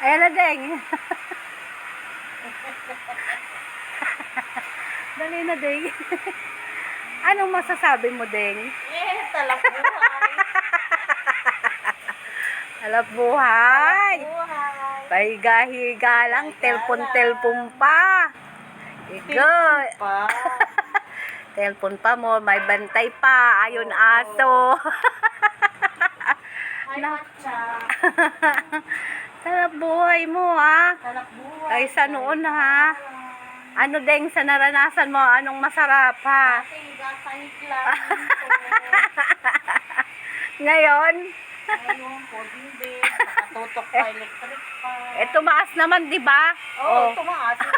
Ayan na, Deng. Dali na, Deng. Anong masasabi mo, Deng? Eh, talak buhay. Alap buhay. Buhay. Pahiga-higa lang, telpon-telpon pa. Igo. Pa. Telpon pa mo, may bantay pa. Ayon aso. Ay, matcha. Alap buhay mo, ha? Talak buhay. Kaysa noon, ha? Ano, Deng, sa naranasan mo, anong masarap, ha? Ngayon, Ngayon, coding din. Nakatutok pa electric pa. eh, tumaas naman, di ba? Oo, oh, tumaas.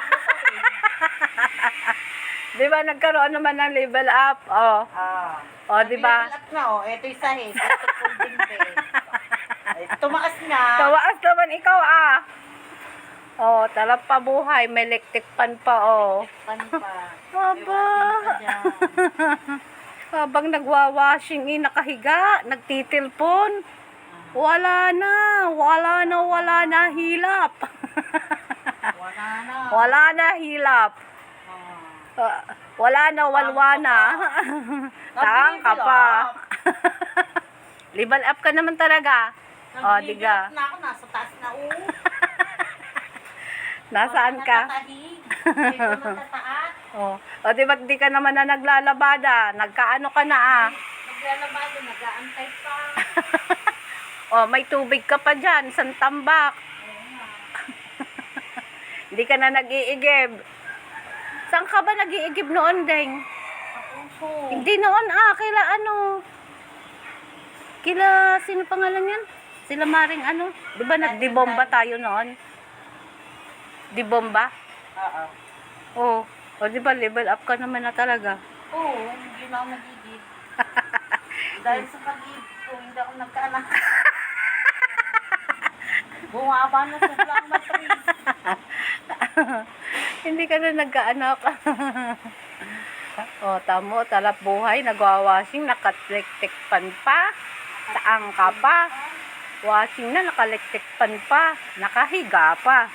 Di ba, nagkaroon naman ng level up? Oh. Ah. Oh, di ba? Level up na, oh. Ito yung sahig. Ito. Ay, tumaas na. Tawaas naman ikaw, ah. Oh, talap pa buhay. May electric pan pa, oh. Pan pa. Aba. Iwasin ka dyan. Habang nagwawashing, eh, nakahiga, nagtitilpon. Wala na, wala na, wala na hilap. Wala na. wala na hilap. Ah. Ah, wala na, walwana. Taang ka pa. Level up ka naman talaga. Oh, Nag-level diga. na ako, nasa taas na oh. Nasaan ka? Natatahig. Dito natataas. Oh, o di ba't di ka naman na naglalabada? Nagkaano ka na ah? Naglalabado, nag-aantay pa. Oh, may tubig ka pa dyan, isang tambak. Oo. Hindi ka na nag-iigib. Saan ka ba nag-iigib noon, Deng? Kapuso. Hindi noon ah, kila ano? Kila, sino pangalan yan? Sila maring ano? Di ba nagdibomba tayo noon? Dibomba? Oo. Oh, o di ba level up ka naman na talaga? Oo, hindi na ako nagigib. Dahil sa pag-ibig ko, hindi ako nagkaanak. Bumaba na sobrang matris. Hindi ka na nagkaanak. o, tamo, talap buhay, nagwawashing, nakatlektek pan pa, taang ka pa, washing na, nakalektek pan pa, nakahiga pa.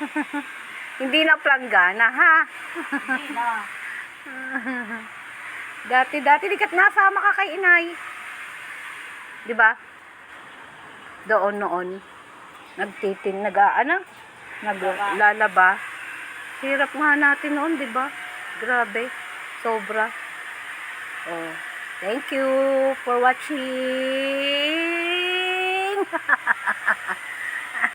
Hindi na planggana, ha? Hindi na. Dati, dati, di kat nasama ka kay inay. Di ba? Doon noon. Nagtitin, nag-aana, naglalaba. Hirap nga natin noon, di ba? Grabe. Sobra. Oh. Thank you for watching.